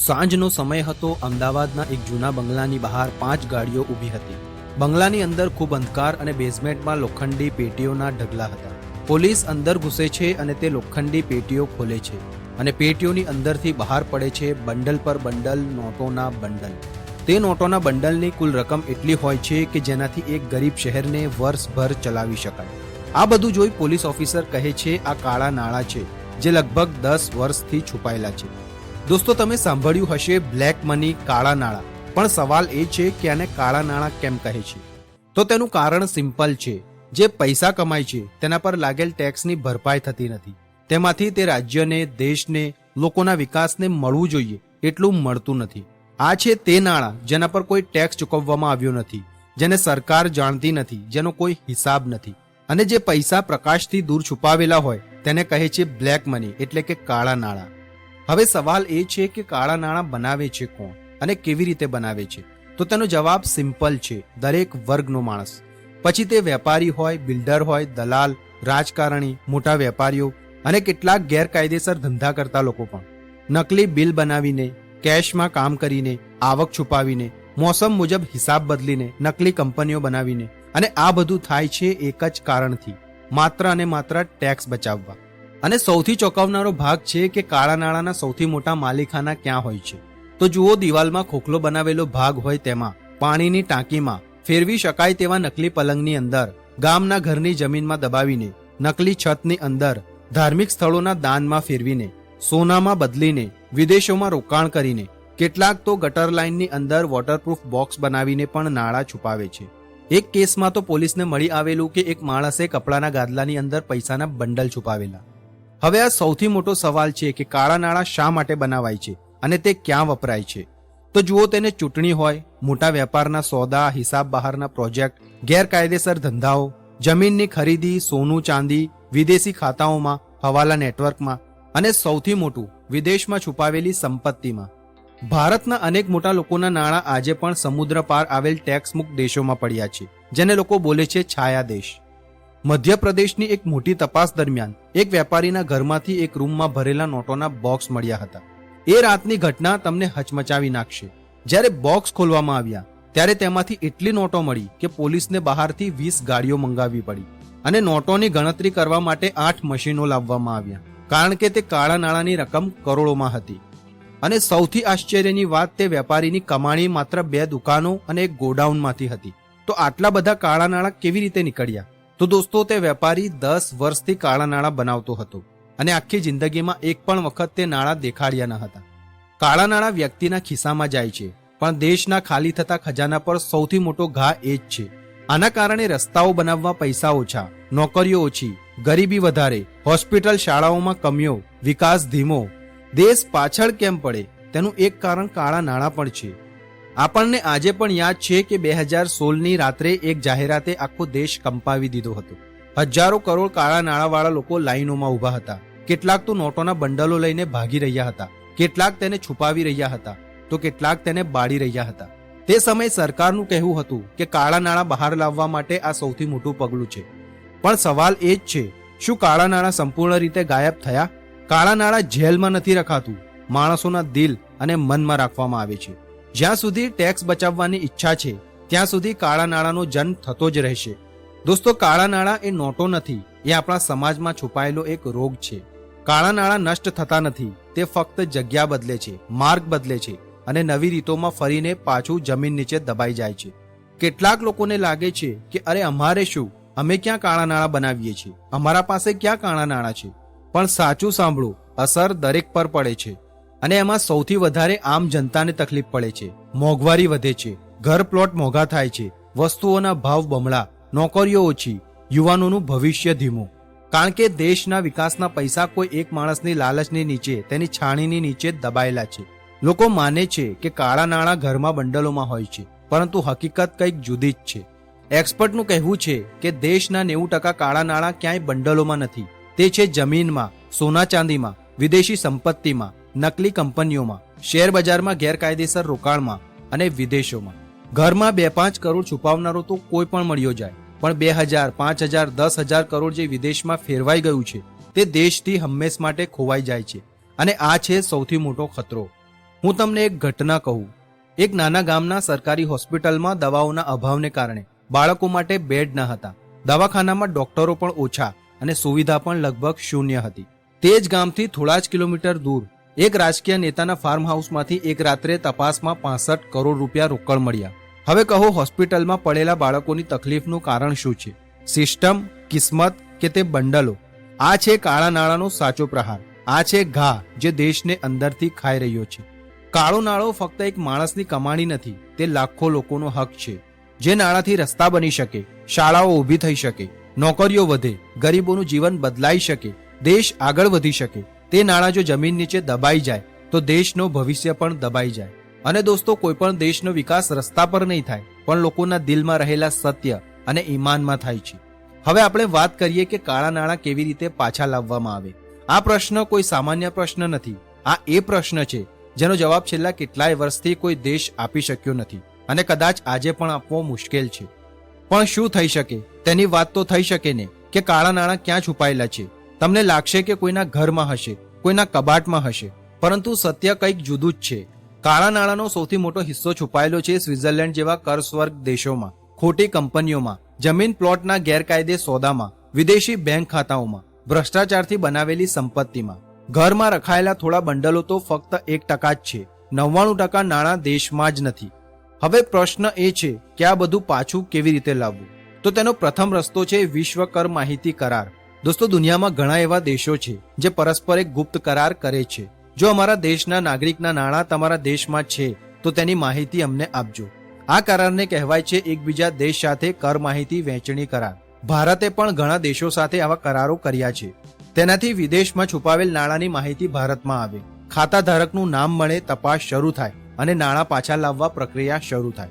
સાંજનો સમય હતો અમદાવાદના એક જૂના બંગલાની બહાર પાંચ ગાડીઓ ઊભી હતી. બંગલાની અંદર ખૂબ અંધકાર અને બેઝમેન્ટમાં લોખંડી પેટીઓના ઢગલા હતા. પોલીસ અંદર ઘૂસે છે અને તે લોખંડી પેટીઓ ખોલે છે અને પેટીઓની અંદરથી બહાર પડે છે બંડલ પર બંડલ, નોટોના બંડલ. તે નોટોના બંડલની કુલ રકમ એટલી હોય છે કે જેનાથી એક ગરીબ શહેરને વર્ષભર ચલાવી શકાય. આ બધું જોઈ પોલીસ ઓફિસર કહે છે, આ કાળા નાણાં છે, જે લગભગ દસ વર્ષથી છુપાયેલા છે. દોસ્તો, તમે સાંભળ્યું હશે બ્લેક મની, કાળા નાણાં. પણ સવાલ એ છે કે આને કાળા નાણાં કેમ કહે છે? તો તેનું કારણ સિમ્પલ છે. જે પૈસા કમાય છે, તેના પર લાગેલ ટેક્સની ભરપાઈ થતી નથી. તેમાંથી તે રાજ્યને, દેશને, લોકોના વિકાસને મળવું જોઈએ, એટલું મળતું નથી. આ છે તે નાણાં જેના પર કોઈ ટેક્સ ચૂકવવામાં આવ્યો નથી, જેને સરકાર જાણતી નથી, જેનો કોઈ હિસાબ નથી. અને જે પૈસા પ્રકાશથી દૂર છુપાવેલા હોય, તેને કહે છે બ્લેક મની, એટલે કે કાળા નાણાં. હવે સવાલ એ છે કે કાળા નાણાં બનાવે છે કોણ અને કેવી રીતે બનાવે છે? તો તેનો જવાબ સિમ્પલ છે, દરેક વર્ગનો માણસ. પછી તે વેપારી હોય, બિલ્ડર હોય, દલાલ, રાજકારણી, મોટા વેપારીઓ અને કેટલાક ગેરકાયદેસર ધંધા કરતા લોકો પણ. નકલી બિલ બનાવીને, કેશમાં કામ કરીને, આવક છુપાવીને, મોસમ મુજબ હિસાબ બદલીને, નકલી કંપનીઓ બનાવીને અને આ બધું થાય છે એક જ કારણથી, માત્ર અને માત્ર ટેક્સ બચાવવા. અને સૌથી ચોંકાવનારો ભાગ છે કે કાળા નાણાંના સૌથી મોટા માલિકાના ક્યાં હોય છે. તો જુઓ દિવાલમાં ખોખલો બનાવેલો ભાગ હોય તેમાં પાણીની ટાંકીમાં ફેરવી શકાય તેવા નકલી પલંગની અંદર, ગામના ઘરની જમીનમાં દબાવીને, નકલી છતની અંદર, ધાર્મિક સ્થળોના દાનમાં ફેરવીને, સોનામાં બદલીને, વિદેશોમાં રોકાણ કરીને, કેટલાક તો ગટર લાઇનની અંદર વોટરપ્રૂફ બોક્સ બનાવીને પણ નાણાં છુપાવે છે. એક કેસમાં તો પોલીસને મળી આવેલું કે એક માણસે કપડાના ગાદલાની અંદર પૈસાના બંડલ છુપાવેલા. હવે આ સૌથી મોટો સવાલ છે કે કાળા નાણાં શા માટે બનાવાય છે અને તે ક્યાં વપરાય છે? તો જુઓ તેને ચૂંટણી હોય, મોટા વેપારના સોદા, હિસાબ બહારના પ્રોજેક્ટ, ગેરકાયદેસર ધંધાઓ, જમીનની ખરીદી, સોનું ચાંદી, વિદેશી ખાતાઓમાં, હવાલા નેટવર્કમાં અને સૌથી મોટું, વિદેશમાં છુપાવેલી સંપત્તિમાં. ભારતના અનેક મોટા લોકોના નાણાં આજે પણ સમુદ્ર પાર આવેલ ટેક્સ મુક્ત દેશોમાં પડ્યા છે, જેને લોકો બોલે છે છાયા દેશ મધ્યપ્રદેશની એક મોટી તપાસ દરમિયાન એક વેપારીના ઘરમાંથી એક રૂમમાં ભરેલા નોટોના બોક્સ મળ્યા હતા. એ રાતની ઘટના તમને હચમચાવી નાખશે. જ્યારે બોક્સ ખોલવામાં આવ્યા, ત્યારે તેમાંથી એટલી નોટો મળી કે પોલીસને બહારથી વીસ ગાડીઓ મંગાવવી પડી અને નોટોની ગણતરી કરવા માટે આઠ મશીનો લાવવામાં આવ્યા, કારણ કે તે કાળા નાણાંની રકમ કરોડોમાં હતી. અને સૌથી આશ્ચર્યની વાત, તે વેપારીની કમાણી માત્ર બે દુકાનો અને એક ગોડાઉનમાંથી હતી. તો આટલા બધા કાળા નાણાં કેવી રીતે નીકળ્યા? તો દોસ્તો, તે વેપારી દસ વર્ષથી કાળા નાણાં બનાવતો હતો અને આખી જિંદગીમાં એક પણ વખત તે નાણાં દેખાડ્યા ન હતા. કાળા નાણાં વ્યક્તિના ખિસ્સામાં જાય છે, પણ દેશના ખાલી થતા ખજાના પર સૌથી મોટો ઘા એ જ છે. આના કારણે રસ્તાઓ બનાવવા પૈસા ઓછા, નોકરીઓ ઓછી, ગરીબી વધારે, હોસ્પિટલ શાળાઓમાં કમીઓ, વિકાસ ધીમો, દેશ પાછળ કેમ પડે તેનું એક કારણ કાળા નાણાં પણ છે. આપણને આજે પણ યાદ છે કે બે હજાર સોળની રાત્રે એક જાહેરાતે આખો દેશ કંપાવી દીધો હતો. હજારો કરોડ કાળા નાણાંવાળા લોકો લાઈનોમાં ઊભા હતા. કેટલાક તો નોટોના બંડલો લઈને ભાગી રહ્યા હતા. કેટલાક તેને છુપાવી રહ્યા હતા. તો કેટલાક તેને બાળી રહ્યા હતા. તે સમયે સરકારનું કહેવું હતું કે કાળા નાણાં બહાર લાવવા માટે આ સૌથી મોટું પગલું છે. પણ સવાલ એ જ છે, શું કાળા નાણાં સંપૂર્ણ રીતે ગાયબ થયા? કાળા નાણાં જેલમાં નથી રખાતું. માણસોના દિલ અને મનમાં રાખવામાં આવે છે. જ્યાં સુધી ટેક્સ બચાવવાની ઈચ્છા છે, ત્યાં સુધી કાળા નાણાંનો જન્મ થતો જ રહેશે. દોસ્તો, કાળા નાણાં એ નોટો નથી, એ આપણા સમાજમાં છુપાયેલો એક રોગ છે. કાળા નાણાં નષ્ટ થતા નથી, તે ફક્ત જગ્યા બદલે છે, માર્ગ બદલે છે અને નવી રીતોમાં ફરીને પાછું જમીન નીચે દબાઈ જાય છે. કેટલાક લોકોને લાગે છે કે, અરે, અમારે શું? અમે ક્યાં કાળા નાણાં બનાવીએ છીએ? અમારા પાસે ક્યાં કાળા નાણાં છે? પણ સાચું સાંભળો, અસર દરેક પર પડે છે. અને એમાં સૌથી વધારે આમ જનતાને તકલીફ પડે છે. મોંઘવારી વધે છે. ઘર પ્લોટ મોંઘા થાય છે. વસ્તુઓના ભાવ બમણા. નોકરીઓ ઓછી. યુવાનોનું ભવિષ્ય ધીમું. કારણ કે દેશના વિકાસના પૈસા કોઈ એક માણસની લાલચની નીચે, તેની છાણીની નીચે દબાયેલા છે. લોકો માને છે કે કાળા નાણાં ઘરમાં બંડલોમાં હોય છે, પરંતુ હકીકત કંઈક જુદી જ છે. એક્સપર્ટનું કહેવું છે કે દેશના નેવું ટકા કાળા નાણાં ક્યાંય બંડલોમાં નથી. તે છે જમીનમાં, સોના ચાંદીમાં, વિદેશી સંપત્તિમાં. નકલી કંપનીઓમાં, શેર બજારમાં, ગેરકાયદેસર રોકાણમાં અને વિદેશોમાં. ઘરમાં બે પાંચ કરોડ છુપાવનારો તો કોઈ પણ મળ્યો જાય, પણ બે હજાર, પાંચ હજાર, દસ હજાર કરોડ જે વિદેશમાં ફેરવાઈ ગયું છે, તે દેશથી હંમેશ માટે ખોવાઈ જાય છે. અને આ છે સૌથી મોટો ખતરો. હું તમને એક ઘટના કહું. એક નાના ગામના સરકારી હોસ્પિટલમાં દવાઓના અભાવને કારણે બાળકો માટે બેડ ન હતા. દવાખાનામાં ડોક્ટરો પણ ઓછા અને સુવિધા પણ લગભગ શૂન્ય હતી. તે જ ગામથી થોડા જ કિલોમીટર દૂર એક રાજકીય નેતાના ફાર્મ હાઉસમાંથી એક રાત્રે તપાસમાં પાસઠ કરોડ રૂપિયા રોકડ મળ્યા. હવે કહો, હોસ્પિટલમાં પડેલા બાળકોની તકલીફનું કારણ શું છે? સિસ્ટમ, કિસ્મત કે તે બંડલો? આ છે કાળા નાણાંનો સાચો પ્રહાર. આ છે ઘા જે દેશને અંદરથી ખાઈ રહ્યો છે. કાળો નાળો ફક્ત એક માણસની કમાણી નથી, તે લાખો લોકોનો હક છે. જે નાણાંથી રસ્તા બની શકે, શાળાઓ ઊભી થઈ શકે, નોકરીઓ વધે, ગરીબોનું જીવન બદલાઈ શકે, દેશ આગળ વધી શકે. તે નાણાં જો જમીન નીચે દબાઈ જાય, તો દેશનો ભવિષ્ય પણ દબાઈ જાય. અને દોસ્તો કોઈ પણ દેશનો વિકાસ રસ્તા પર નહીં થાય, પણ લોકોના દિલમાં રહેલા સત્ય અને ઈમાનમાં થાય છે. હવે આપણે વાત કરીએ કે કાળા નાણાં કેવી રીતે પાછા લાવવામાં આવે. આ પ્રશ્ન કોઈ સામાન્ય પ્રશ્ન નથી. આ એ પ્રશ્ન છે, જેનો જવાબ છેલ્લા કેટલાય વર્ષથી કોઈ દેશ આપી શક્યો નથી અને કદાચ આજે પણ આપવો મુશ્કેલ છે. પણ શું થઈ શકે? તેની વાત તો થઈ શકે ને, કે કાળા નાણાં ક્યાં છુપાયેલા છે? તમને લાગશે કે કોઈના ઘરમાં હશે, કોઈના કબાટમાં હશે, પરંતુ સત્ય કંઈક જુદું જ છે. કાળા નાણાંનો સૌથી મોટો હિસ્સો છુપાયેલો છે સ્વિટ્ઝરલેન્ડ જેવા કરસ્વર્ગ દેશોમાં, ખોટી કંપનીઓમાં, જમીન પ્લોટના ગેરકાયદે સોદામાં, વિદેશી બેંક ખાતાઓમાં, ભ્રષ્ટાચારથી બનાવેલી સંપત્તિમાં. ઘરમાં રખાયેલા થોડા બંડલો તો ફક્ત એક ટકા જ છે, નવ્વાણું ટકા નાણાં દેશમાં જ નથી. હવે પ્રશ્ન એ છે કે આ બધું પાછું કેવી રીતે લાવવું? તો તેનો પ્રથમ રસ્તો છે વિશ્વ કર માહિતી કરાર. દોસ્તો, દુનિયામાં ઘણા એવા દેશો છે જે પરસ્પર એક ગુપ્ત કરાર કરે છે. જો અમારા દેશના નાગરિકના નાણાં તમારા દેશમાં છે, તો તેની માહિતી અમને આપજો. આ કરારને કહેવાય છે એકબીજા દેશ સાથે કર માહિતી વહેંચણી કરાર. ભારતે પણ ઘણા દેશો સાથે આવા કરારો કર્યા છે. તેનાથી વિદેશમાં છુપાવેલ નાણાંની માહિતી ભારતમાં આવે. ખાતા ધારકનું નામ મળે, તપાસ શરૂ થાય અને નાણાં પાછા લાવવા પ્રક્રિયા શરૂ થાય.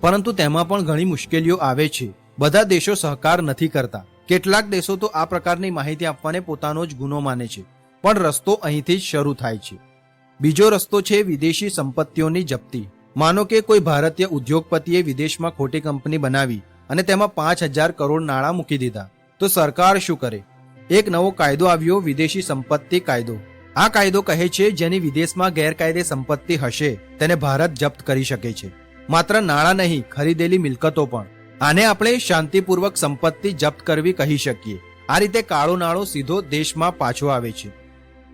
પરંતુ તેમાં પણ ઘણી મુશ્કેલીઓ આવે છે. બધા દેશો સહકાર નથી કરતા. કેટલાક દેશો તો આ પ્રકારની માહિતી આપવાને પોતાનો જ ગુનો માને છે, પણ રસ્તો અહીંથી જ શરૂ થાય છે. બીજો રસ્તો છે વિદેશી સંપત્તિઓની જપ્તી. માનો કે કોઈ ભારતીય ઉદ્યોગપતિએ વિદેશમાં ખોટી કંપની બનાવી અને તેમાં પાંચ હજાર કરોડ નાણાં મૂકી દીધા. તો સરકાર શું કરે? એક નવો કાયદો આવ્યો, વિદેશી સંપત્તિ કાયદો. આ કાયદો કહે છે, જેની વિદેશમાં ગેરકાયદે સંપત્તિ હશે, તેને ભારત જપ્ત કરી શકે છે. માત્ર નાણાં નહીં, ખરીદેલી મિલકતો પણ. આને આપણે શાંતિપૂર્વક સંપત્તિ જપ્ત કરવી કહી શકીએ. આ રીતે કાળો નાણો સીધો દેશમાં પાછો આવે છે.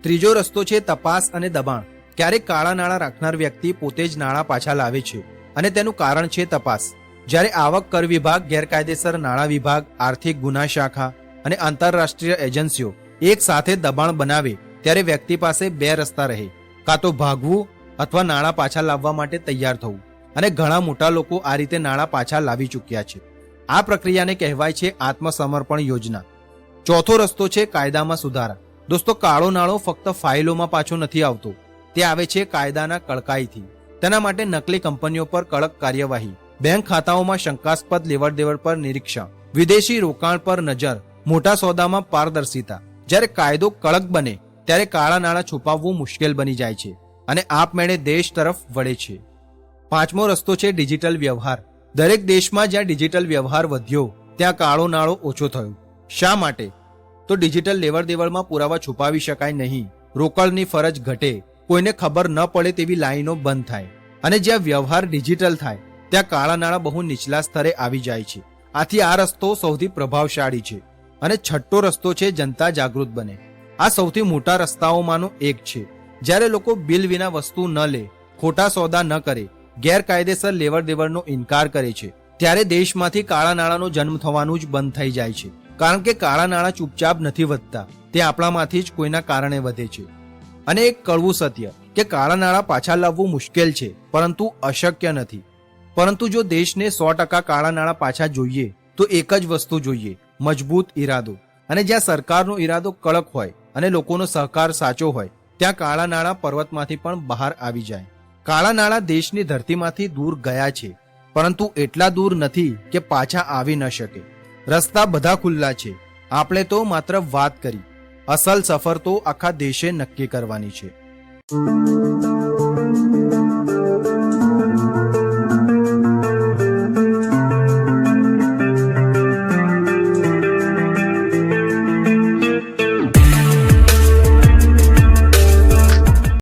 ત્રીજો રસ્તો છે તપાસ અને દબાણ. ક્યારેક કાળા નાણાં રાખનાર વ્યક્તિ પોતે જ નાણાં પાછા લાવે છે અને તેનું કારણ છે તપાસ. જ્યારે આવક કર વિભાગ, ગેરકાયદેસર નાણાં વિભાગ, આર્થિક ગુના શાખા અને આંતરરાષ્ટ્રીય એજન્સીઓ એક સાથે દબાણ બનાવે ત્યારે વ્યક્તિ પાસે બે રસ્તા રહે. કાં તો ભાગવું અથવા નાણાં પાછા લાવવા માટે તૈયાર થવું. અને ઘણા મોટા લોકો આ રીતે નાણાં પાછા લાવી ચૂક્યા છે. આ પ્રક્રિયાને કહેવાય છે આત્મસમર્પણ યોજના. ચોથો રસ્તો છે કાયદામાં સુધારા. દોસ્તો, કાળો નાણો ફક્ત ફાઇલોમાં પાછો નથી આવતો. તે આવે છે કાયદાના કડકાઈથી. તેના માટે નકલી કંપનીઓ પર કડક કાર્યવાહી, બેંક ખાતાઓમાં શંકાસ્પદ લેવડ દેવડ પર નિરીક્ષણ, વિદેશી રોકાણ પર નજર, મોટા સોદામાં પારદર્શિતા. જ્યારે કાયદો કડક બને, ત્યારે કાળા નાણાં છુપાવવું મુશ્કેલ બની જાય છે અને આપમેળે દેશ તરફ વળે છે. પાંચમો રસ્તો છે ડિજિટલ વ્યવહાર. દરેક દેશમાં જ્યાં ડિજિટલ વ્યવહાર વધ્યો, ત્યાં કાળો નાળો ઓછો થયો. શા માટે? તો ડિજિટલ લેવડ દેવડમાં પુરાવા છુપાવી શકાય નહીં. રોકડની ફરજ ઘટે. કોઈને ખબર ન પડે તેવી લાઈનો બંધ થાય. અને જ્યાં વ્યવહાર ડિજિટલ થાય, ત્યાં કાળા નાણાં બહુ નીચલા સ્તરે આવી જાય છે. આથી આ રસ્તો સૌથી પ્રભાવશાળી છે. અને છઠ્ઠો રસ્તો છે જનતા જાગૃત બને. આ સૌથી મોટા રસ્તાઓમાંનો એક છે. જ્યારે લોકો બિલ વિના વસ્તુ ન લે, ખોટા સોદા ન કરે ગેરકાયદેસર લેવડ દેવડનો ઇનકાર કરે છે. ત્યારે દેશમાંથી કાળા નાણાંનો જન્મ થવાનું જ બંધ થઈ જાય છે. કારણ કે કાળા નાણાં ચૂપચાપ નથી વધતા. તે આપણામાંથી જ કોઈના કારણે વધે છે. અને એક કડવું સત્ય કે કાળા નાણાં પાછા લાવવું મુશ્કેલ છે, પરંતુ અશક્ય નથી. પરંતુ જો દેશને સો ટકા કાળા નાણાં પાછા જોઈએ, તો એક જ વસ્તુ જોઈએ, મજબૂત ઈરાદો. અને જ્યાં સરકારનો ઈરાદો કડક હોય અને લોકોનો સહકાર સાચો હોય, ત્યાં કાળા નાણાં પર્વતમાંથી પણ બહાર આવી જાય. કાળા નાણા દેશની ધરતીમાંથી દૂર ગયા છે, પરંતુ એટલા દૂર નથી કે પાછા આવી ન શકે. રસ્તા બધા ખુલ્લા છે. આપણે તો માત્ર વાત કરી. અસલ સફર તો આખા દેશે નક્કી કરવાની છે.